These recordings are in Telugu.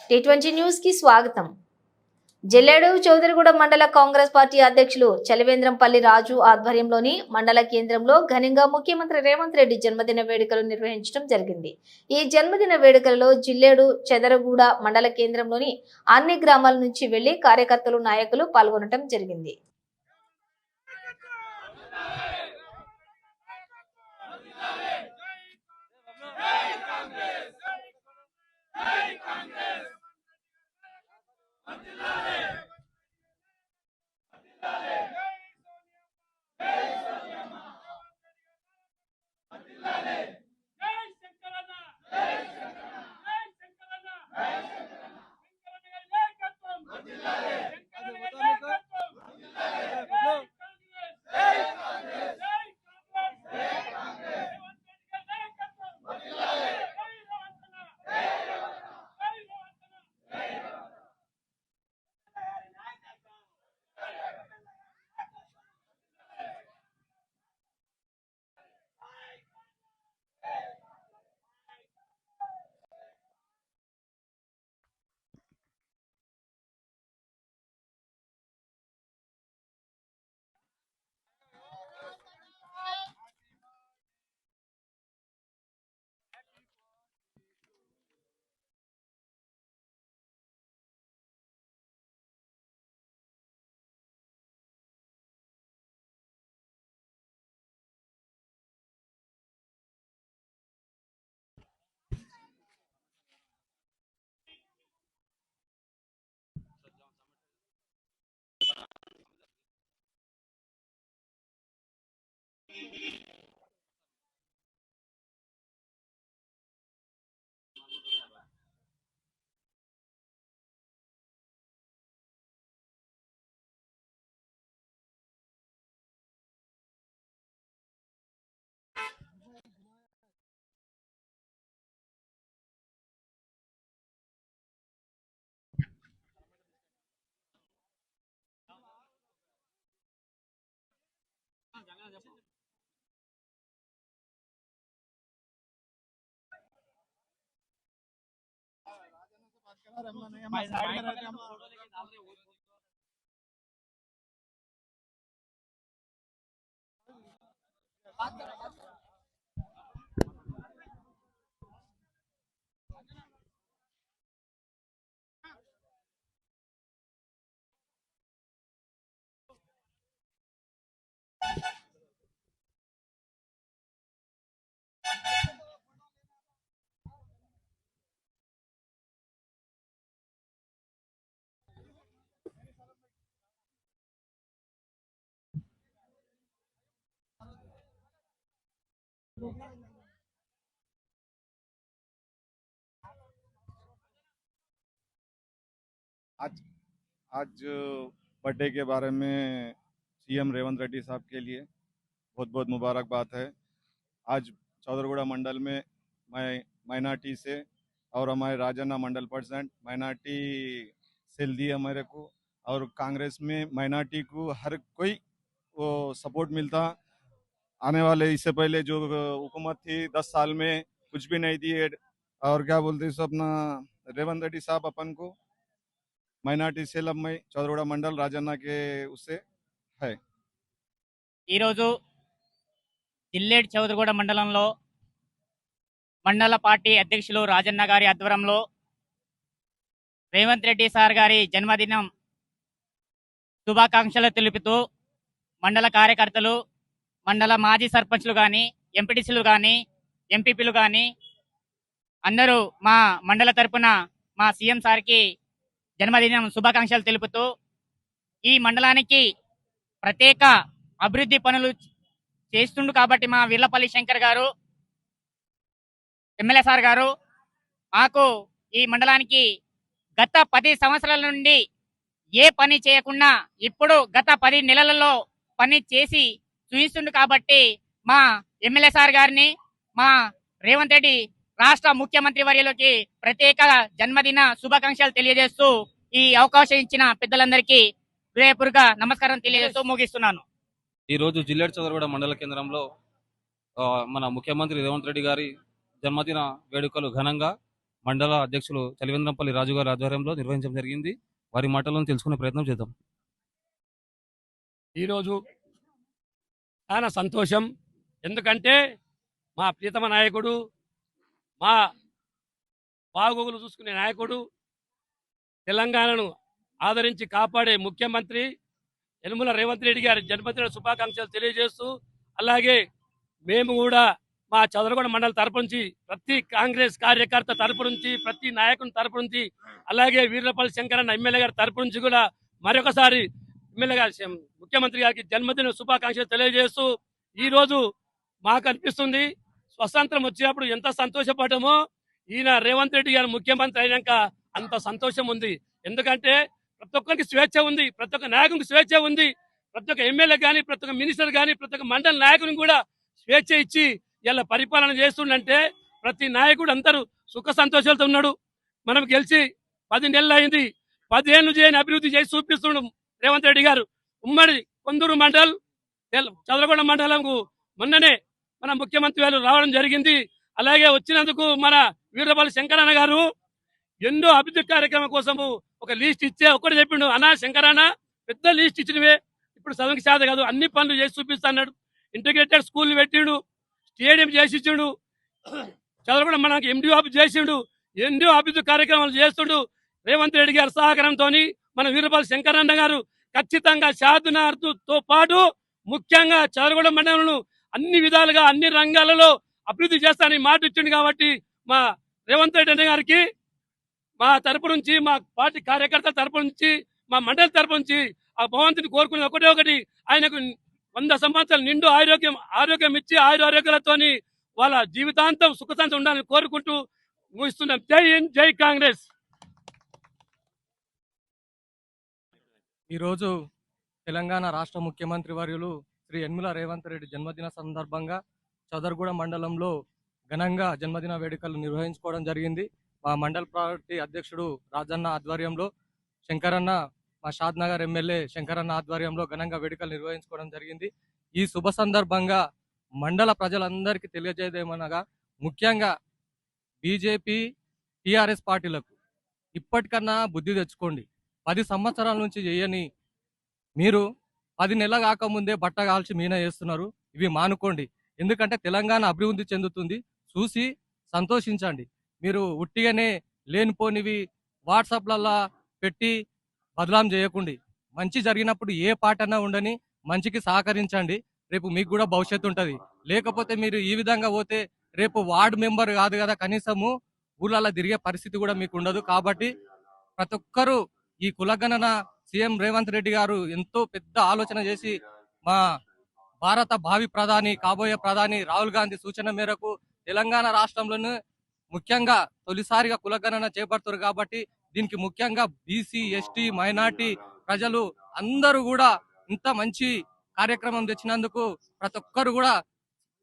టీ ట్వంటీ న్యూస్కి స్వాగతం. జిల్లేడు చౌదరిగూడ మండల కాంగ్రెస్ పార్టీ అధ్యక్షులు చలివేంద్రంపల్లి రాజు ఆధ్వర్యంలోని మండల కేంద్రంలో ఘనంగా ముఖ్యమంత్రి రేవంత్ రెడ్డి జన్మదిన వేడుకలు నిర్వహించడం జరిగింది. ఈ జన్మదిన వేడుకలలో జిల్లేడు చెదరగూడ మండల కేంద్రంలోని అన్ని గ్రామాల నుంచి వెళ్ళి కార్యకర్తలు నాయకులు పాల్గొనడం జరిగింది. और कर हम साइड आज आज बर्थडे के बारे में सीएम रेवंत रेड्डी साहब के लिए बहुत बहुत मुबारकबाद है। आज चौधरगुड़ा मंडल में मैं माइनार्टी से और हमारे राजन्ना मंडल परसेंट माइनार्टी सेल दी है मेरे को और कांग्रेस में माइनार्टी को हर कोई वो सपोर्ट मिलता। आने वाले इससे पहले जो हुकूमत थी दस साल में कुछ भी नहीं दिए और क्या बोलते सो अपना रेवंत रेड्डी साहब अपन को మైనార్టీ సెల్ అమ్మాయి చౌదరగూడ మండల్ రాజన్నకే ఉస్తే ఈరోజు జిల్లేడు చౌదరిగూడ మండలంలో మండల పార్టీ అధ్యక్షులు రాజన్న గారి ఆధ్వర్యంలో రేవంత్ రెడ్డి సార్ గారి జన్మదినం శుభాకాంక్షలు తెలుపుతూ మండల కార్యకర్తలు మండల మాజీ సర్పంచ్లు కానీ ఎంపీటీసీలు కానీ ఎంపీపీలు కానీ అందరూ మా మండల తరపున మా సీఎం సార్కి జన్మదినం శుభాకాంక్షలు తెలుపుతూ ఈ మండలానికి ప్రత్యేక అభివృద్ధి పనులు చేస్తుండు కాబట్టి మా వీర్లపల్లి శంకర్ గారు ఎమ్మెల్యే సార్ గారు మాకు ఈ మండలానికి గత పది సంవత్సరాల నుండి ఏ పని చేయకుండా ఇప్పుడు గత పది నెలలలో పని చేసి చూపిస్తుండు కాబట్టి మా ఎమ్మెల్యే సార్ గారిని మా రేవంత్ రెడ్డి రాష్ట్ర ముఖ్యమంత్రి వర్యులకి ప్రత్యేక జన్మదిన శుభాకాంక్షలు తెలియజేస్తూ ఈ అవకాశం ఇచ్చిన పెద్దలందరికీ హృదయపూర్వక నమస్కారం తెలియజేస్తూ ముగిస్తున్నాను. ఈ రోజు జిల్లేడు చదరగూడ మండల కేంద్రంలో మన ముఖ్యమంత్రి రేవంత్ రెడ్డి గారి జన్మదిన వేడుకలు ఘనంగా మండల అధ్యక్షులు చలివేంద్రంపల్లి రాజు గారి ఆధ్వర్యంలో నిర్వహించడం జరిగింది. వారి మాటలను తెలుసుకునే ప్రయత్నం చేద్దాం. ఈరోజు చాలా సంతోషం. ఎందుకంటే మా ప్రీతమ నాయకుడు మా బాగోగులు చూసుకునే నాయకుడు తెలంగాణను ఆదరించి కాపాడే ముఖ్యమంత్రి యనుమల రేవంత్ రెడ్డి గారి జన్మదిన శుభాకాంక్షలు తెలియజేస్తూ అలాగే మేము కూడా మా చదరగొండ మండల తరపు నుంచి ప్రతి కాంగ్రెస్ కార్యకర్త తరపు నుంచి ప్రతి నాయకుని తరపు నుంచి అలాగే వీర్లపల్లి శంకరన్న ఎమ్మెల్యే గారి తరపు నుంచి కూడా మరొకసారి ఎమ్మెల్యే గారి ముఖ్యమంత్రి గారికి జన్మదిన శుభాకాంక్షలు తెలియజేస్తూ ఈ రోజు మాకు అనిపిస్తుంది. స్వతంత్రం వచ్చినప్పుడు ఎంత సంతోషపడ్డామో. ఈయన రేవంత్ రెడ్డి గారు ముఖ్యమంత్రి అయినాక అంత సంతోషం ఉంది. ఎందుకంటే ప్రతి ఒక్కరికి స్వేచ్ఛ ఉంది. ప్రతి ఒక్క నాయకునికి స్వేచ్ఛ ఉంది. ప్రతి ఒక్క ఎమ్మెల్యే కానీ ప్రతి ఒక్క మినిస్టర్ కానీ ప్రతి ఒక్క మండల నాయకునికి కూడా స్వేచ్ఛ ఇచ్చి ఇలా పరిపాలన చేస్తుండంటే ప్రతి నాయకుడు అందరూ సుఖ సంతోషాలతో ఉన్నాడు. మనం గెలిచి పది నెలలు అయింది. పదిహేను చేయని అభివృద్ధి చేసి చూపిస్తుండు రేవంత్ రెడ్డి గారు ఉమ్మడి కొందూరు మండల్ చంద్రగొండ మండలంకు మొన్ననే మన ముఖ్యమంత్రి గారు రావడం జరిగింది. అలాగే వచ్చినందుకు మన వీరపల్లి శంకరన్న గారు ఎన్నో అభివృద్ధి కార్యక్రమం కోసము ఒక లిస్ట్ ఇచ్చే ఒకటి చెప్పిండు. అన్నా శంకరన్న పెద్ద లిస్ట్ ఇచ్చినవే. ఇప్పుడు చదువుకి శాత కాదు. అన్ని పనులు చేసి చూపిస్తున్నాడు ఇంటిగ్రేటెడ్ స్కూల్ పెట్టిండు. స్టేడియం చేసి ఇచ్చిండు. చదవకుండా మనకి ఎండిఓ ఆఫీస్ చేసిండు. ఎన్నో అభివృద్ధి కార్యక్రమాలు చేస్తుండు. రేవంత్ రెడ్డి గారి సహకారంతో మన వీరపల్లి శంకరన్న గారు ఖచ్చితంగా షాదునార్తో పాటు ముఖ్యంగా చదరగొండ మండలంలో అన్ని విధాలుగా అన్ని రంగాలలో అభివృద్ధి చేస్తానని మాట ఇచ్చింది కాబట్టి మా రేవంత్ రెడ్డి అన్న గారికి మా తరపు నుంచి మా పార్టీ కార్యకర్తల తరపు నుంచి మా మండలి తరపు నుంచి ఆ భగవంతుని కోరుకునేది ఒకటే ఒకటి ఆయనకు వంద సంవత్సరాలు నిండు ఆరోగ్యం ఆరోగ్యం ఇచ్చి ఆయురారోగ్యాలతోని వాళ్ళ జీవితాంతం సుఖశాంతి ఉండాలని కోరుకుంటూ ముగిస్తున్నాం. జై హింద్ జై కాంగ్రెస్! ఈరోజు తెలంగాణ రాష్ట్ర ముఖ్యమంత్రి వర్యులు శ్రీ యన్ముల రేవంత్ రెడ్డి జన్మదిన సందర్భంగా చదర్గూడ మండలంలో ఘనంగా జన్మదిన వేడుకలు నిర్వహించుకోవడం జరిగింది. మా మండల పార్టీ అధ్యక్షుడు రాజన్న ఆధ్వర్యంలో శంకరన్న మా షాద్ నగర్ ఎమ్మెల్యే శంకరన్న ఆధ్వర్యంలో ఘనంగా వేడుకలు నిర్వహించుకోవడం జరిగింది. ఈ శుభ సందర్భంగా మండల ప్రజలందరికీ తెలియజేయదేమనగా ముఖ్యంగా బీజేపీ టిఆర్ఎస్ పార్టీలకు ఇప్పటికన్నా బుద్ధి తెచ్చుకోండి. పది సంవత్సరాల నుంచి చేయని మీరు పది నెలల కాకముందే బట్ట కాల్చి మీన చేస్తున్నారు ఇవి మానుకోండి. ఎందుకంటే తెలంగాణ అభివృద్ధి చెందుతుంది. చూసి సంతోషించండి. మీరు ఉట్టిగానే లేనిపోనివి వాట్సాప్లల్లా పెట్టి బదలాం చేయకండి. మంచి జరిగినప్పుడు ఏ పాటన్నా ఉండని మంచికి సహకరించండి. రేపు మీకు కూడా భవిష్యత్తు ఉంటుంది. లేకపోతే మీరు ఈ విధంగా పోతే రేపు వార్డు మెంబర్ కాదు కదా కనీసము. ఊళ్ళల్లో తిరిగే పరిస్థితి కూడా మీకు ఉండదు. కాబట్టి ప్రతి ఒక్కరూ ఈ కులగణన సీఎం రేవంత్ రెడ్డి గారు ఎంతో పెద్ద ఆలోచన చేసి మా భారత భావి ప్రధాని కాబోయే ప్రధాని రాహుల్ గాంధీ సూచన మేరకు తెలంగాణ రాష్ట్రంలోనే ముఖ్యంగా తొలిసారిగా కులగణన చేపడుతున్నారు కాబట్టి దీనికి ముఖ్యంగా బీసీ ఎస్టీ మైనార్టీ ప్రజలు అందరూ కూడా ఇంత మంచి కార్యక్రమం తెచ్చినందుకు ప్రతి ఒక్కరు కూడా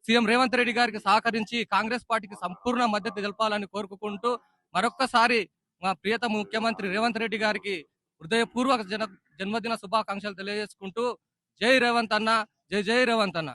సీఎం రేవంత్ రెడ్డి గారికి సహకరించి కాంగ్రెస్ పార్టీకి సంపూర్ణ మద్దతు తెలపాలని కోరుకుంటూ మరొక్కసారి మా ప్రియత ముఖ్యమంత్రి రేవంత్ రెడ్డి గారికి హృదయపూర్వక జన జన్మదిన శుభాకాంక్షలు తెలియజేసుకుంటూ జై రేవంత్ అన్న జై జై రేవంత్ అన్న.